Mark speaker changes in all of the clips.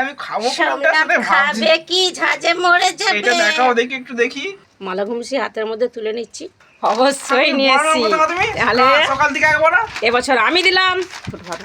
Speaker 1: আমি খাব কোনটার সাথে ভাবছি।
Speaker 2: খাবে কি ঝাঁঝে মরে যাবে।
Speaker 1: এটা দেখাও দেখি একটু দেখি।
Speaker 2: মালা ঘুমসি হাতের মধ্যে তুলে নিচ্ছি। অবশ্যই নিয়ে এসছি
Speaker 1: বড় কথা তুমি?
Speaker 2: তাহলে
Speaker 1: সকাল থেকে একবার
Speaker 2: এবছর আমি দিলাম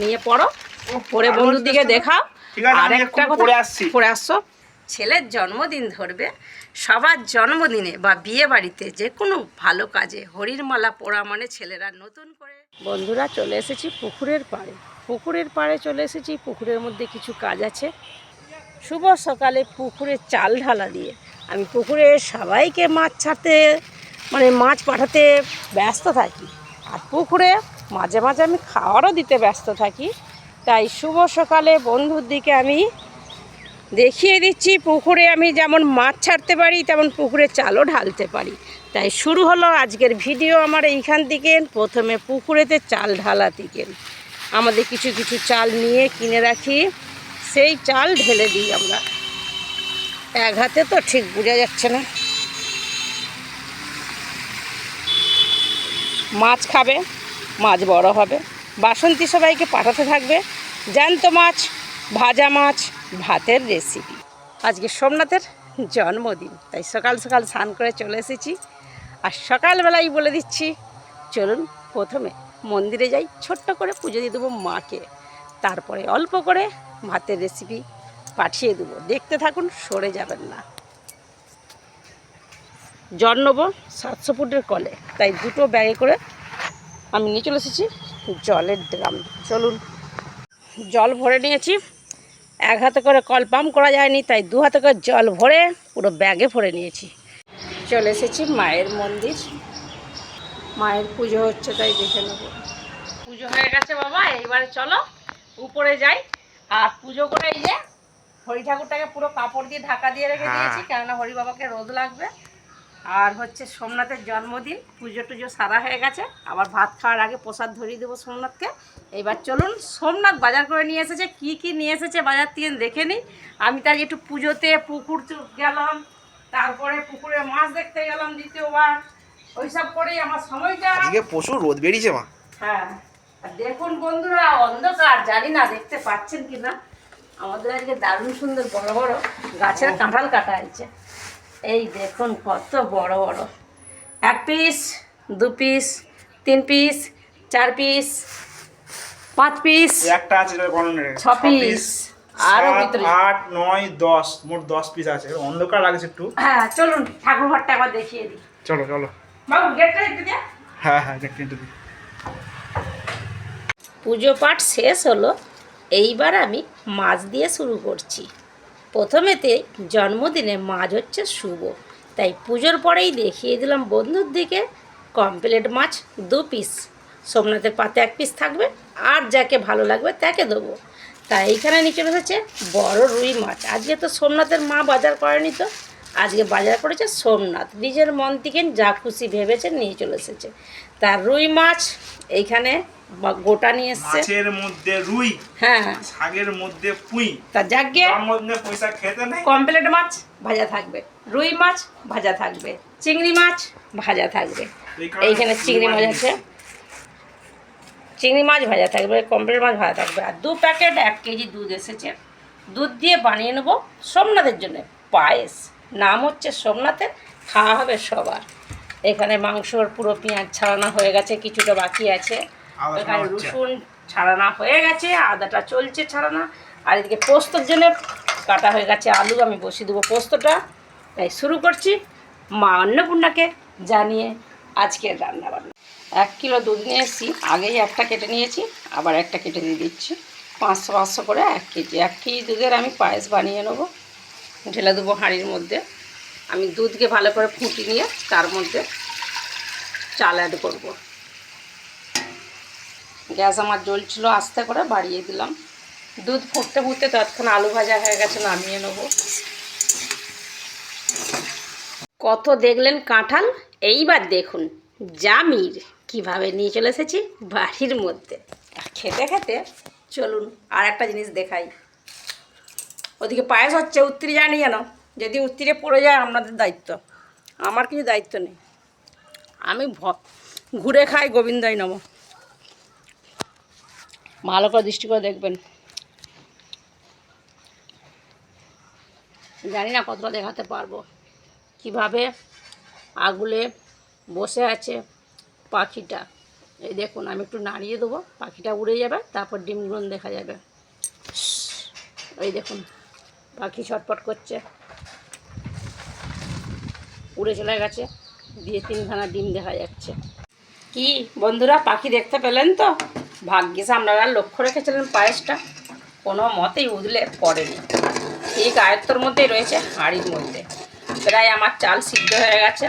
Speaker 2: নিয়ে পড়ো। পরে বন্ধুর দিকে দেখাও।
Speaker 1: ঠিক
Speaker 2: আর একটা কথা
Speaker 1: পড়ে আসছো।
Speaker 2: ছেলের জন্মদিন ধরবে সবার জন্মদিনে বা বিয়ে বাড়িতে যে কোনো ভালো কাজে হরির মালা পোড়া মানে ছেলেরা নতুন করে। বন্ধুরা চলে এসেছি পুকুরের পাড়ে। পুকুরের পাড়ে চলে এসেছি, পুকুরের মধ্যে কিছু কাজ আছে। শুভ সকালে পুকুরে চাল ঢালা দিয়ে আমি পুকুরে সবাইকে মাছ ছাড়তে মানে মাছ পাঠাতে ব্যস্ত থাকি। আর পুকুরে মাঝে মাঝে আমি খাওয়ারও দিতে ব্যস্ত থাকি। তাই শুভ সকালে বন্ধুর দিকে আমি দেখিয়ে দিচ্ছি, পুকুরে আমি যেমন মাছ ছাড়তে পারি, তেমন পুকুরে চালও ঢালতে পারি। তাই শুরু হলো আজকের ভিডিও আমার এইখান থেকে। প্রথমে পুকুরেতে চাল ঢালা থেকে আমাদের কিছু কিছু চাল নিয়ে কিনে রাখি। সেই চাল ঢেলে দিই আমরা। এক হাতে তো ঠিক বোঝা যাচ্ছে না। মাছ খাবে, মাছ বড় হবে। বাসন্তী সবাইকে পাঠাতে থাকবে। জ্যান্ত মাছ, ভাজা মাছ, ভাতের রেসিপি আজকে সোমনাথের জন্মদিন, তাই সকাল সকাল স্নান করে চলে এসেছি। আর সকালবেলাই বলে দিচ্ছি, চলুন প্রথমে মন্দিরে যাই, ছোট্ট করে পুজো দিয়ে দেবো মাকে। তারপরে অল্প করে ভাতের রেসিপি পাঠিয়ে দেবো। দেখতে থাকুন, সরে যাবেন না। জল নেব সাতশো ফুটের কলে। তাই দুটো ব্যাগে করে আমি নিয়ে চলে এসেছি জলের ড্রাম। চলুন, জল ভরে নিয়েছি। এক হাতে করে কল পাম্প করা যায়নি, তাই দু হাতে করে জল ভরে পুরো ব্যাগে ভরে নিয়েছি। চলে এসেছি মায়ের মন্দির। মায়ের পুজো হচ্ছে তাই দেখে নেব। পুজো হয়ে গেছে বাবা এইবারে চলো উপরে যাই। আর পুজো করে এই যে হরি ঠাকুরটাকে পুরো কাপড় দিয়ে ঢাকা দিয়ে রেখে
Speaker 1: হ্যাঁ।
Speaker 2: দিয়েছি কেননা হরি বাবাকে রোদ লাগবে। আর হচ্ছে সোমনাথের জন্মদিন পুজো টুজো সারা হয়ে গেছে। আবার ভাত খাওয়ার আগে প্রসাদ ধরিয়ে দেবো সোমনাথকে। এইবার চলুন সোমনাথ বাজার করে নিয়ে এসেছে কি কি নিয়ে এসেছে বাজার থেকে দেখে নিই। আমি তাই একটু পুজোতে পুকুর গেলাম তারপরে পুকুরে মাছ দেখতে গেলাম দ্বিতীয়বার। ওইসব করেই আমার সময়টা।
Speaker 1: আজকে প্রচুর রোদ বেরিয়েছে মা।
Speaker 2: হ্যাঁ। আর দেখুন বন্ধুরা অন্ধকার জানি না দেখতে পাচ্ছেন কি না আমাদের আজকে দারুণ সুন্দর বড় বড় গাছের কাঁঠাল কাটা হয়েছে। এই দেখুন কত বড় বড়। এক পিস দু পিস তিন পিস চার পিস পাঁচ পিস
Speaker 1: একটা আছে
Speaker 2: ছ পিস আরও ভিতরে।
Speaker 1: আট নয় দশ মোট দশ পিস আছে। অন্ধকার লাগছে একটু।
Speaker 2: হ্যাঁ চলুন ঠাকুর ঘরটা একবার দেখিয়ে দিই।
Speaker 1: চলো চলো। হ্যাঁ হ্যাঁ
Speaker 2: পুজো পাঠ শেষ হলো এইবার আমি মাছ দিয়ে শুরু করছি। প্রথমেতে জন্মদিনে মাছ হচ্ছে শুভ তাই পুজোর পরেই দেখিয়ে দিলাম বন্ধুর দিকে কমপ্লেট মাছ দু পিস সোমনাথের পাতে এক পিস থাকবে আর যাকে ভালো লাগবে তাকে দেবো। তাই এইখানে নিচে এসেছে বড় রুই মাছ। আজকে তো সোমনাথের মা বাজার করেনি তো আজকে বাজার করেছে সোমনাথ। নিজের মন থেকে যা খুশি ভেবেছে নিয়ে চলে এসেছে। তার রুই মাছ এইখানে গোটা নিয়ে এসছে।
Speaker 1: মাছের মধ্যে রুই
Speaker 2: হ্যাঁ হ্যাঁ।
Speaker 1: শাকের মধ্যে পুঁই।
Speaker 2: তা যাকে
Speaker 1: পয়সা খেতে নেই।
Speaker 2: কমপ্লেট মাছ ভাজা থাকবে। রুই মাছ ভাজা থাকবে। চিংড়ি মাছ ভাজা থাকবে। এইখানে চিংড়ি মাছ আছে। চিংড়ি মাছ ভাজা থাকবে কমপ্লেট মাছ ভাজা থাকবে। আর দু প্যাকেট এক কেজি দুধ এসেছে। দুধ দিয়ে বানিয়ে নেব সোমনাথের জন্য পায়েস। নাম হচ্ছে সোমনাথের খাওয়া হবে সবার। এখানে মাংসর পুরো পেঁয়াজ ছাড়ানো হয়ে গেছে কিছুটা বাকি আছে। এখানে রসুন ছাড়ানো হয়ে গেছে আদাটা চলছে ছাড়ানো। আর এদিকে পোস্তর জন্য কাটা হয়ে গেছে আলু আমি বসিয়ে দেবো পোস্তটা। তাই শুরু করছি মা অন্নপূর্ণাকে জানিয়ে আজকের রান্না বান্না এক কিলো দুধ নিয়ে এসেছি আগেই একটা কেটে নিয়েছি আবার একটা কেটে দিয়ে দিচ্ছি। পাঁচশো পাঁচশো করে এক কেজি। এক কেজি দুধের আমি পায়েস বানিয়ে নেব। ঢেলে দেবো হাঁড়ির মধ্যে। আমি দুধকে ভালো করে ফুটি নিয়ে তার মধ্যে চাল অ্যাড করব। গ্যাস আমার জ্বলছিল, আস্তে করে বাড়িয়ে দিলাম। দুধ ফুটতে ফুটতে তৎক্ষণ আলু ভাজা হয়ে গেছে, নামিয়ে নেব। কত দেখলেন কাঁঠাল? এইবার দেখুন, জামির কীভাবে নিয়ে চলে এসেছি বাড়ির মধ্যে। খেতে খেতে চলুন, আর একটা জিনিস দেখাই। ওদিকে পায়েস হচ্ছে, উত্তরে জানি যেন যদি উত্তরে পড়ে যায় আপনাদের দায়িত্ব। আমার কিছু দায়িত্ব নেই। আমি ঘুরে খাই গোবিন্দাই নম। ভালো করে দৃষ্টি করে দেখবেন। জানি না কতটা দেখাতে পারব। কীভাবে আগুলে বসে আছে পাখিটা। এই দেখুন, আমি একটু নাড়িয়ে দেবো, পাখিটা উড়ে যাবে, তারপর ডিমগুলো দেখা যাবে। এই দেখুন। পাখি ছটপট করছে। উড়ে চলে গেছে। দিয়ে তিনখানা ডিম দেখা যাচ্ছে। কি বন্ধুরা, পাখি দেখতে পেলেন তো? ভাগ্যিস আপনারা লক্ষ্য রেখেছিলেন পায়েসটা। কোনো মতেই উদলে পড়েনি। ঠিক আয়ত্তর মধ্যেই রয়েছে হাঁড়ির মধ্যে। প্রায় আমার চাল সিদ্ধ হয়ে গেছে।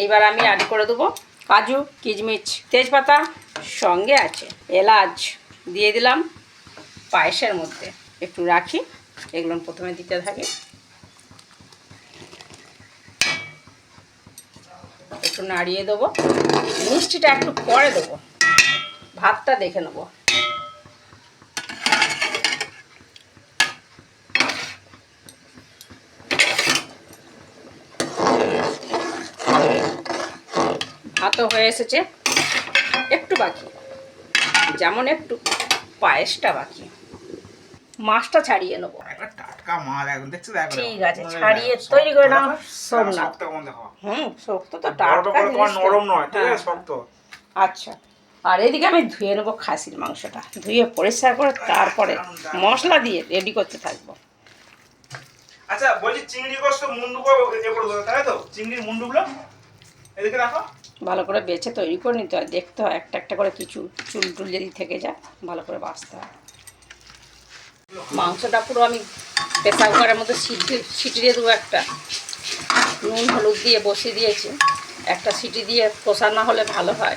Speaker 2: এইবার আমি অ্যাড করে দেবো কাজু কিচমিচ তেজপাতা সঙ্গে আছে। এলাচ দিয়ে দিলাম পায়েসের মধ্যে। একটু রাখি। এগুলো প্রথমে দিতে থাকি। একটু নাড়িয়ে দেবো। মিষ্টিটা একটু পরে দেবো। ভাতটা দেখে নেব। ভাতও হয়ে এসেছে। একটু বাকি। যেমন একটু, পায়েসটা বাকি। মাছটা ছাড়িয়ে নেব।
Speaker 1: টাটকা মাল একদম দেখছ দেখো
Speaker 2: ঠিক আছে, ছাড়িয়ে তৈরি করে নাও, সোমনাথ। হুম শক্ত তো টাটকা
Speaker 1: তোমার নরম নয় ঠিক
Speaker 2: হ্যাঁ,
Speaker 1: আছে শক্ত।
Speaker 2: আচ্ছা আর এদিকে আমি ধুয়ে নেব খাসির মাংসটা। ধুয়ে পরিষ্কার করে তারপরে মশলা দিয়ে রেডি করতে থাকব।
Speaker 1: আচ্ছা বলছি চিংড়ি তো মুন্ডু তাই তো? চিংড়ির মুন্ডুগুলো? এদিকে রাখো
Speaker 2: ভালো করে বেছে তৈরি করে নিতে হয় দেখতে হয় একটা একটা করে কিছু চুল টুল যদি থেকে যায় ভালো করে বাঁচতে হয়। মাংসটা পুরো আমি প্রেসার কুকারের মধ্যে সিটি সিটি দিয়ে দেবো একটা। নুন, হলুদ দিয়ে বসিয়ে দিয়েছি। একটা সিটি দিয়ে কষা না হলে ভালো হয়।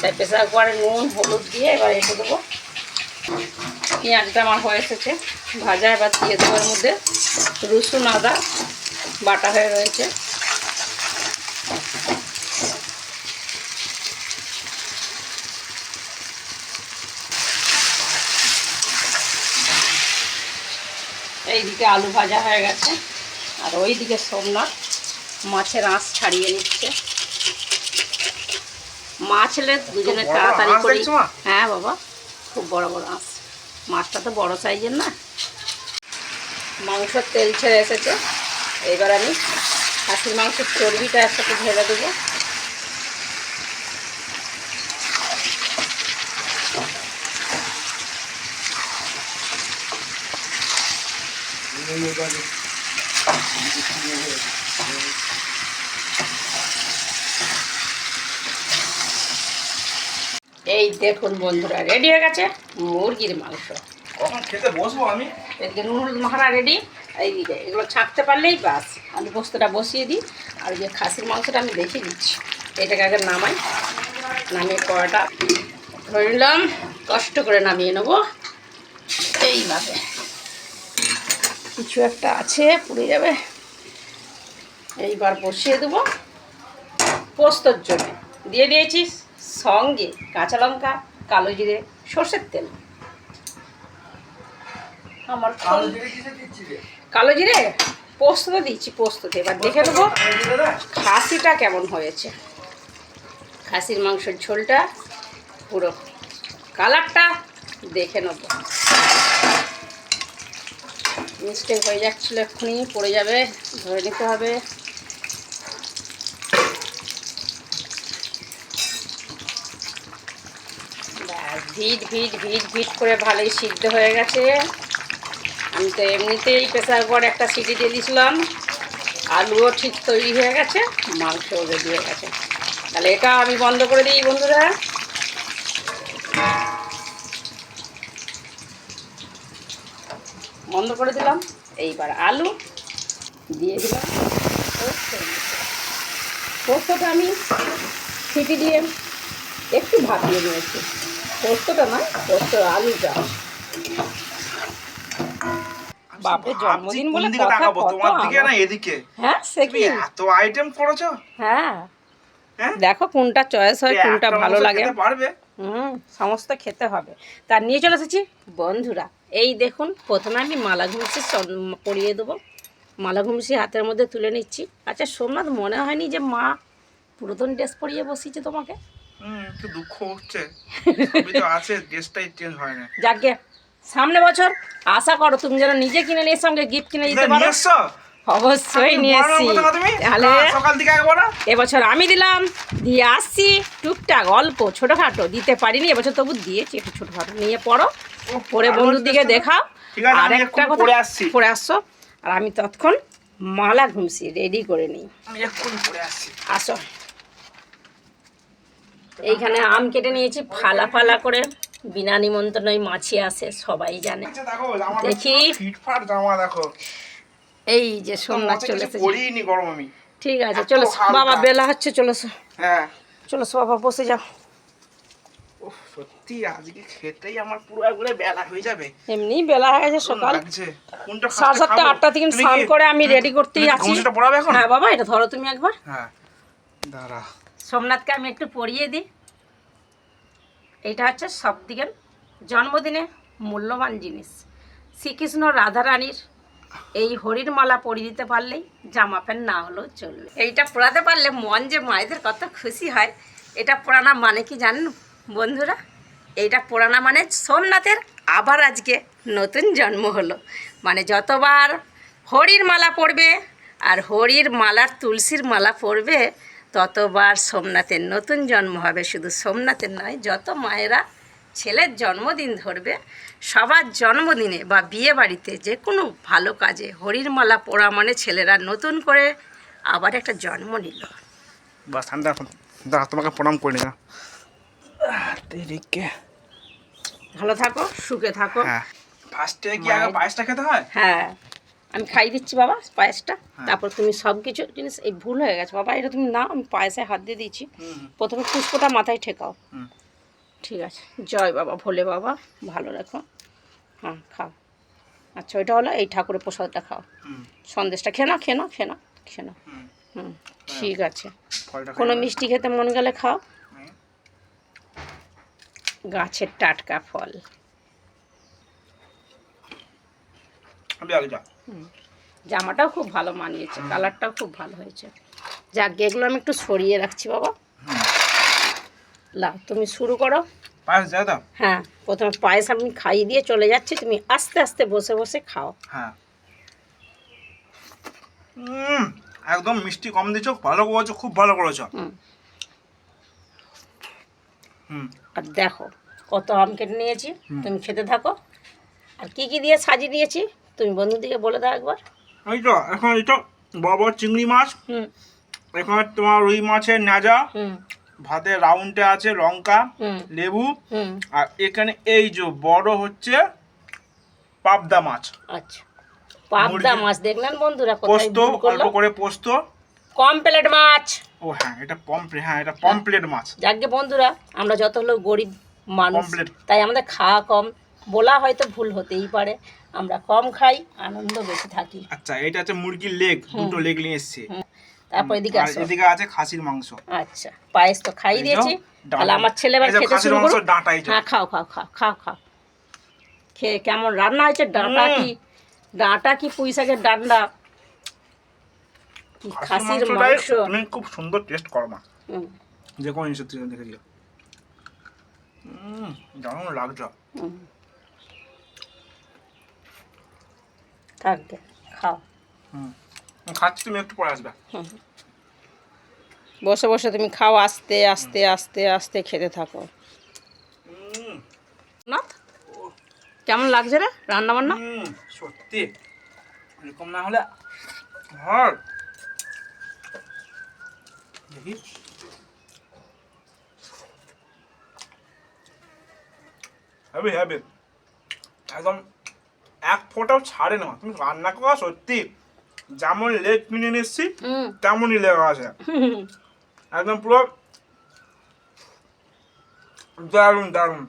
Speaker 2: তাই প্রেসার কুকারে নুন, হলুদ দিয়ে এবার রেখে দেবো। পেঁয়াজটা আমার হয়ে এসেছে। ভাজা এবার দিয়ে দেবো এর মধ্যে রসুন, আদা বাটা হয়ে রয়েছে। এইদিকে আলু ভাজা হয়ে গেছে। আর ওইদিকে সোমনাথ মাছের আঁশ ছাড়িয়ে নিচ্ছে। মাছ হলে দুজনে তাড়াতাড়ি করি। হ্যাঁ বাবা খুব বড় বড় আঁশ। মাছটা তো বড় সাইজের না। মাংসর তেল ছেড়ে এসেছে। এবার আমি খাসির মাংসের চর্বিটা একসাথে ঢেলে দেবো। এই দেখুন বন্ধুরা রেডি হয়ে গেছে? মুরগির মাংস।
Speaker 1: কখন খেতে বসবো আমি?
Speaker 2: এদিকে নুন হলুদ মাখানা রেডি এইদিকে এগুলো ছাঁকতে পারলেই বাস। আলু পোস্তটা বসিয়ে দিই আর যে খাসির মাংসটা আমি দেখিয়ে দিচ্ছি। এটাকে আগে নামাই। নামিয়ে কড়াটা ধরে নিলাম। কষ্ট করে নামিয়ে নেব। এইভাবে। কিছু একটা আছে পুড়ে যাবে। এইবার বসিয়ে দেবো পোস্তর জন্য। দিয়ে দিয়েছি সঙ্গে কাঁচা লঙ্কা কালো জিরে সর্ষের তেল। আমার
Speaker 1: কালো জিরে
Speaker 2: পোস্ত তো দিচ্ছি পোস্ততে এবার দেখে নেব খাসিটা কেমন হয়েছে। খাসির মাংসের ঝোলটা পুরো। কালারটা দেখে নেব। মিস্টেক হয়ে যাচ্ছিল এক্ষুনি, পড়ে যাবে, ধরে নিতে হবে। ভিট ভিট ভিট ভিট করে ভালোই সিদ্ধ হয়ে গেছে। আমি তো এমনিতেই প্রেসার কুকারে একটা সিটি দিয়ে দিয়েছিলাম। আলুও ঠিক তৈরি হয়ে গেছে, মাংসও রেডি হয়ে গেছে। তাহলে এটা আমি বন্ধ করে দিই বন্ধুরা। বন্ধ করে দিলাম। এইবার আলু দিয়ে দিলাম। পোস্তটা আমি সিটি দিয়ে একটু ভাপিয়ে নিয়েছি। পোস্তটা না পোস্ত আলুটা। বাপের জন্মদিন বলে কথা
Speaker 1: তোমার দিকে না এদিকে?
Speaker 2: হ্যাঁ সে
Speaker 1: তুমি
Speaker 2: কি?
Speaker 1: এত আইটেম করেছ?
Speaker 2: হ্যাঁ।
Speaker 1: হ্যাঁ?
Speaker 2: দেখো কোনটা চয়েস হয় কোনটা ভালো লাগে।
Speaker 1: খেতে পারবে।
Speaker 2: হুম সমস্ত খেতে হবে। তার নিয়ে চলে এসেছি বন্ধুরা। এই দেখুন প্রথমে আমি মালা ঘুমসি পরিয়ে দেবো। মালা ঘুমসি হাতের মধ্যে তুলে নিচ্ছি। আচ্ছা সোমনাথ মনে হয়নি যে মা পুরাতন ড্রেস পরিয়ে বসিয়েছে তোমাকে?
Speaker 1: হুম একটু দুঃখ হচ্ছে। আছে ড্রেসটাই চেঞ্জ হয় না।
Speaker 2: যাকে সামনে বছর আশা করো তুমি যেন নিজে কিনে নিয়ে সঙ্গে গিফট কিনে দিতে পারো? অবশ্যই নিয়ে এসছি তাহলে
Speaker 1: সকাল থেকে
Speaker 2: এবছর আমি দিলাম দিয়ে আসছি। টুকটাক অল্প ছোটোখাটো দিতে পারিনি এবছর তবু দিয়েছি একটু ছোটোখাটো নিয়ে পড়ো। পরে বন্ধুর দিকে দেখাও আর একটা কথা
Speaker 1: পরে আসছি।
Speaker 2: আর আমি তৎক্ষণ মালা ঘুমছি রেডি করে নিই। আসো। এইখানে আম কেটে নিয়েছি ফালা ফালা করে। বিনা নিমন্ত্রণই মাছি আসে সবাই জানে।
Speaker 1: আচ্ছা দেখো
Speaker 2: দেখি। এই যে সোমনাথ চলে এসেছে
Speaker 1: গরম আমি।
Speaker 2: ঠিক আছে চলো বাবা বেলা হচ্ছে চলো
Speaker 1: হ্যাঁ।
Speaker 2: চলো বাবা বসে যাও।
Speaker 1: সত্যি আজকে খেতেই আমার পুরো একবারে বেলা হয়ে যাবে।
Speaker 2: এমনি বেলা হয়ে গেছে সকাল। সাড়ে সাতটা আটটা থেকে স্নান করে আমি রেডি করতেই আছি। হ্যাঁ বাবা এটা ধরো তুমি একবার।
Speaker 1: হ্যাঁ দাঁড়া।
Speaker 2: সোমনাথকে আমি একটু দিই। এটা হচ্ছে সব থেকে জন্মদিনে মূল্যবান জিনিস। শ্রীকৃষ্ণ রাধারানীর এই হরির মালা পরিয়ে দিতে পারলেই জামা প্যান্ট না হলেও চলবে। এইটা পরাতে পারলে মন যে মায়েদের কত খুশি হয়, এটা পরানা মানে কি জানেন বন্ধুরা? এইটা পরানা মানে সোমনাথের আবার আজকে নতুন জন্ম হলো। মানে যতবার হরির মালা পড়বে আর হরির মালার তুলসীর মালা পরবে, ততবার সোমনাথের নতুন জন্ম হবে। শুধু সোমনাথের নয়, যত মায়েরা ছেলের জন্মদিন ধরবে সবার জন্মদিনে বা বিয়ে বাড়িতে যে কোনো ভালো কাজে হরির মালা পরা মানে ছেলেরা নতুন করে আবার একটা জন্ম নিল।
Speaker 1: বাস ঠান্ডা দাঁড়া তোমাকে প্রণাম করে না
Speaker 2: ভালো থাকো সুখে থাকো।
Speaker 1: হ্যাঁ। ফার্স্টে কি আগে পায়েসটা খেতে হয়?
Speaker 2: হ্যাঁ। আমি খাই দিচ্ছি বাবা পায়েসটা।
Speaker 1: হ্যাঁ।
Speaker 2: তারপর তুমি সব কিছু জিনিস এই ভুল হয়ে গেছে। বাবা এটা তুমি না আমি পায়েসে হাত দিয়ে দিচ্ছি প্রথমে পুষ্পটা মাথায় ঠেকাও।
Speaker 1: হুম।
Speaker 2: ঠিক আছে। জয় বাবা ভোলে বাবা ভালো রাখো। হ্যাঁ খাও। আচ্ছা ওইটা হলো এই ঠাকুরের প্রসাদটা খাও।
Speaker 1: হুম।
Speaker 2: সন্দেশটা খেয়ে নাও খেয়ে নাও খেয়ে নাও খেয়ে নাও।
Speaker 1: হুম।
Speaker 2: হুম ঠিক আছে। কোনো মিষ্টি খেতে মন গেলে খাও। গাছের টাটকা ফল। জামাটাও খুব ভালো মানিয়েছে কালারটাও খুব ভালো হয়েছে। যাক এগুলো আমি একটু সরিয়ে রাখছি বাবা। লা তুমি শুরু করো।
Speaker 1: পায়েস যায় তো
Speaker 2: হ্যাঁ প্রথমে পায়েস আমি খাইয়ে দিয়ে চলে যাচ্ছি তুমি আস্তে আস্তে বসে বসে খাও।
Speaker 1: হ্যাঁ। হুম একদম মিষ্টি কম দিছো ভালো করেছ খুব ভালো করেছ।
Speaker 2: হুম। আর দেখো কত আম কেটে নিয়েছি তুমি খেতে থাকো। আর কি কি দিয়ে সাজিয়ে দিয়েছি তুমি বন্ধুদিকে বলে দাও একবার।
Speaker 1: এই তো এখন এই তো বড় বড় চিংড়ি মাছ
Speaker 2: হুম।
Speaker 1: এখানে তোমার রুই মাছের নাজা
Speaker 2: হুম।
Speaker 1: ভাতে রাউন্ডে আছে লঙ্কা লেবু আর এখানে এই যে বড় হচ্ছে পাবদা মাছ।
Speaker 2: আচ্ছা। পাবদা মাছ দেখলেন বন্ধুরা
Speaker 1: পোস্ত অল্প করে পোস্ত।
Speaker 2: কম প্লেট মাছ।
Speaker 1: ও হ্যাঁ এটা পমপ্লেট হ্যাঁ এটা পমপ্লেট মাছ।
Speaker 2: যাকে বন্ধুরা আমরা যত হলো গরিব মানুষ. তাই আমাদের খাওয়া কম। বলা হয়তো ভুল হতেই পারে। আমরা কম খাই আনন্দ বেশি থাকি।
Speaker 1: আচ্ছা এটা হচ্ছে মুরগির লেগ দুটো লেগ নিয়ে এসছে।
Speaker 2: তারপর এদিকে আসো।
Speaker 1: এদিকে আছে খাসির মাংস।
Speaker 2: আচ্ছা পায়েস তো খাই দিয়েছি। তাহলে আমার ছেলে এবার খেতে শুরু
Speaker 1: যে।
Speaker 2: হ্যাঁ খাও খাও খাও খাও খাও। খেয়ে কেমন রান্না হয়েছে? ডাঁটা কি ডাঁটা কি পুঁই শাকের ডান্ডা? কি খাসির মাংস?
Speaker 1: তুমি খুব সুন্দর টেস্ট করো মা। যে কোনো জিনিস তুমি দেখে দিও। হুম দারুণ লাগছে।
Speaker 2: থাকবে খাও।
Speaker 1: হুম খাচ্ছি তুমি একটু পরে আসবে।
Speaker 2: বসে বসে তুমি খাও আস্তে আস্তে আস্তে আস্তে খেতে থাকো। না কেমন লাগছে রে রান্না বান্না
Speaker 1: হুম, সত্যি। এরকম না হলে হর দেখি। হ্যাবি হ্যাবি একদম এক ফোঁটাও ছাড়ে না। তুমি রান্না করা সত্যি। যেমন লেগ কিনে
Speaker 2: হুম।
Speaker 1: তেমনই লেগ আছে। একদম পুরো দারুণ দারুণ।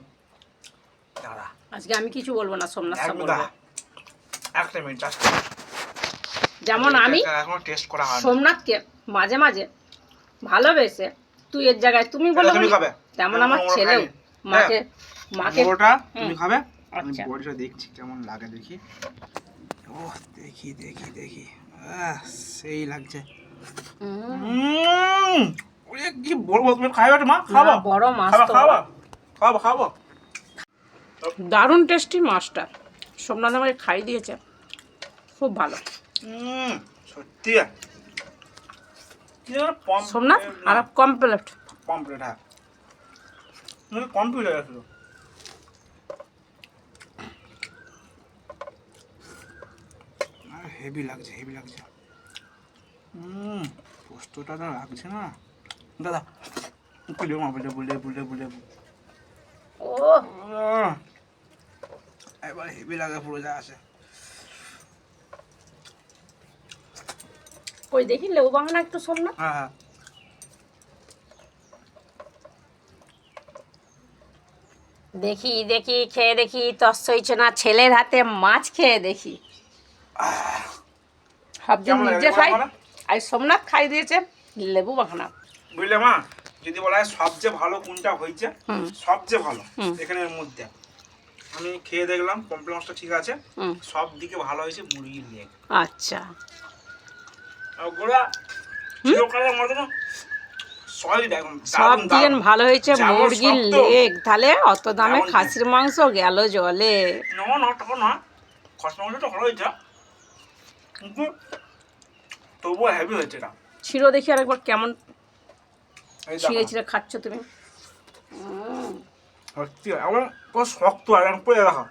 Speaker 1: দাঁড়া।
Speaker 2: আজকে আমি কিছু বলব না সোমনাথ।
Speaker 1: একটা মিনিট
Speaker 2: যেমন আমি
Speaker 1: টেস্ট করা
Speaker 2: সোমনাথকে মাঝে মাঝে ভালোবেসে তুই এর জায়গায় তুমি বলে
Speaker 1: এটা তুমি খাবে।
Speaker 2: তেমন আমার ছেলেও মাকে মাকে
Speaker 1: বড়টা তুমি খাবে? আমি
Speaker 2: আচ্ছা।
Speaker 1: বড়িটা দেখছি কেমন লাগে দেখি। ও দেখি দেখি দেখি। সেই লাগছে।
Speaker 2: হুম,
Speaker 1: উম, ওরে কি বলব তুমি খাবে মা? খাব?
Speaker 2: বড় মাছ
Speaker 1: খাবা
Speaker 2: তো।
Speaker 1: খাবা? খাব খাব।
Speaker 2: দারুণ টেস্টি মাছটা। সোমনাথ আমাকে খাই দিয়েছে। খুব ভালো।
Speaker 1: হুম সত্যি। কি যেন পম
Speaker 2: সোমনাথ আর কমপ্লেট
Speaker 1: পমপ্লেট হ্যাঁ। কম্পিউটার আসলো হেভি লাগছে হেভি লাগছে। হুম পোস্তটা না লাগছে না। দাদা লেবু লেবু লেবু লেবু
Speaker 2: ও
Speaker 1: এবার হেভি লাগে পুরো যা আছে।
Speaker 2: কই দেখি লেবু বাংলা একটু সোমনাথ
Speaker 1: হ্যাঁ হ্যাঁ।
Speaker 2: দেখি দেখি খেয়ে দেখি তস হইছে না ছেলের হাতে মাছ খেয়ে দেখি। সব দিন নিজে খাই আর সোমনাথ খাই দিয়েছে লেবু বাখানা
Speaker 1: বুঝলে মা? যদি বলা হয় সবচেয়ে ভালো কোনটা হয়েছে? সবচেয়ে ভালো। এখানের মধ্যে। আমি খেয়ে দেখলাম কমপ্লেন ঠিক আছে। সব দিকে ভালো হয়েছে মুরগির লেগ।
Speaker 2: আচ্ছা।
Speaker 1: চিরকালের না
Speaker 2: সব ভালো হয়েছে মুরগির। লেগ। তাহলে অত দামে খাসির মাংস গেল জলে।
Speaker 1: না না তখন না। খসা মাংসটা ভালো হয়েছে। কিন্তু তবুও হেভি হয়েছে এটা।
Speaker 2: ছিঁড়ো দেখি আরেকবার কেমন ছিঁড়ে ছিঁড়ে খাচ্ছ তুমি।
Speaker 1: সত্যি এমন পুরো শক্ত আর একদম পুরো দেখো।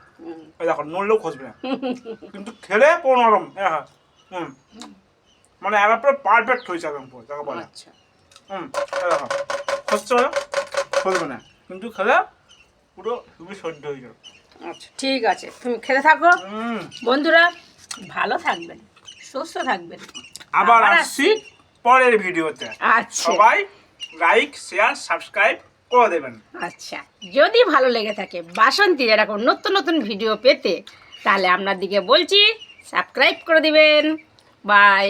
Speaker 1: এই দেখো নড়লেও খসবে না। কিন্তু খেলে পুরো নরম হ্যাঁ হ্যাঁ হুম। মানে একবার পুরো পারফেক্ট হয়েছে একদম পুরো দেখো বলে।
Speaker 2: আচ্ছা।
Speaker 1: হুম দেখো খসছে না খসবে না। কিন্তু খেলে পুরো খুবই সহ্য হয়ে যাবে।
Speaker 2: আচ্ছা ঠিক আছে তুমি খেতে থাকো।
Speaker 1: হুম।
Speaker 2: বন্ধুরা ভালো থাকবেন। সুস্থ থাকবেন।
Speaker 1: আবার আসছি পরের ভিডিওতে।
Speaker 2: আচ্ছা।
Speaker 1: সবাই লাইক শেয়ার সাবস্ক্রাইব করে দেবেন।
Speaker 2: আচ্ছা। যদি ভালো লেগে থাকে বাসন্তী এরকম নতুন নতুন ভিডিও পেতে তাহলে আপনার দিকে বলছি সাবস্ক্রাইব করে দিবেন। বাই